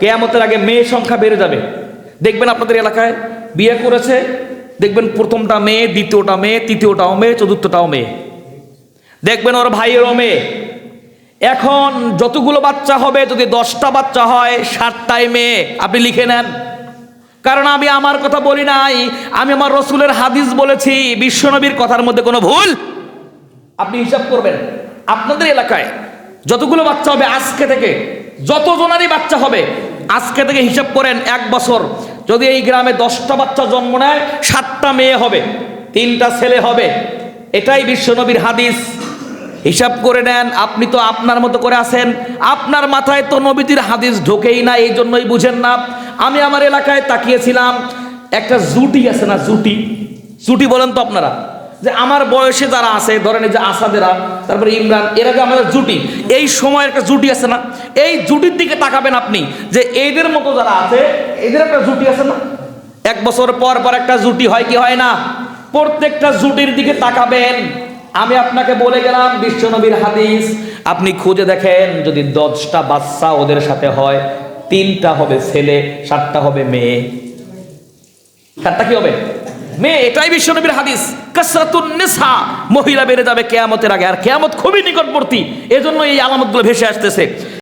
কেয়ামতের আগে মেয়ে সংখ্যা বেড়ে যাবে। দেখবেন আপনাদের এলাকায় বিয়ে করেছে, দেখবেন প্রথমটা মেয়ে, দ্বিতীয়টা মেয়ে, তৃতীয়টাও মেয়ে, চতুর্থটাও মেয়ে। দেখবেন ওর ভাইয়েরও মেয়ে। এখন যতগুলো বাচ্চা হবে, যদি দশটা বাচ্চা হয় সাতটায় মেয়ে। আপনি লিখে নেন। কারণ আমি আমার কথা বলি নাই, আমি আমার রসুলের হাদিস বলেছি, বিশ্বনবীর কথার মধ্যে কোনো ভুল। আপনি হিসাব করবেন, আপনাদের এলাকায় যতগুলো বাচ্চা হবে আজকে থেকে যত জনারই বাচ্চা হবে আজকে থেকে হিসাব করেন এক বছর। যদি এই গ্রামে দশটা বাচ্চা জন্ম নেয়, সাতটা মেয়ে হবে, তিনটা ছেলে হবে। এটাই বিশ্বনবীর হাদিস। হিসাব করে নেন, আপনি তো আপনার মতো করে আছেন। আপনার মাথায় তো নবীতির হাদিস ঢোকেই না, এই জন্যই বুঝেন না। আমি আমার এলাকায় তাকিয়েছিলাম, একটা জুটি আছে না, জুটি? জুটি বলেন তো আপনারা। যে আমার বয়সে যারা আছে, ধরেন যে আসাদেরা, তারপরে ইমরান, এরা যে আমাদের জুটি, এই সময় একটা জুটি আছে না? এই জুটির দিকে তাকাবেন আপনি, যে এদের মতো যারা আছে, এদের একটা জুটি আছে না? এক বছর পর পর একটা জুটি হয় কি হয় না? প্রত্যেকটা জুটির দিকে তাকাবেন। আমি আপনাকে বলে গেলাম, বিশ্বনবীর হাদিস, আপনি খুঁজে দেখেন, যদি দশটা বাচ্চা ওদের সাথে হয়, তিনটা হবে ছেলে, সাতটা হবে মেয়ে। সাতটা কি হবে? মেয়ে, এটাই বিশ্বনবীর হাদিস। নিসা মহিলা বেড়ে যাবে কেয়ামতের আগে। আর কেয়ামত খুবই নিকটবর্তী। এজন্য এই আলামতগুলো ভেসে আসতেছে।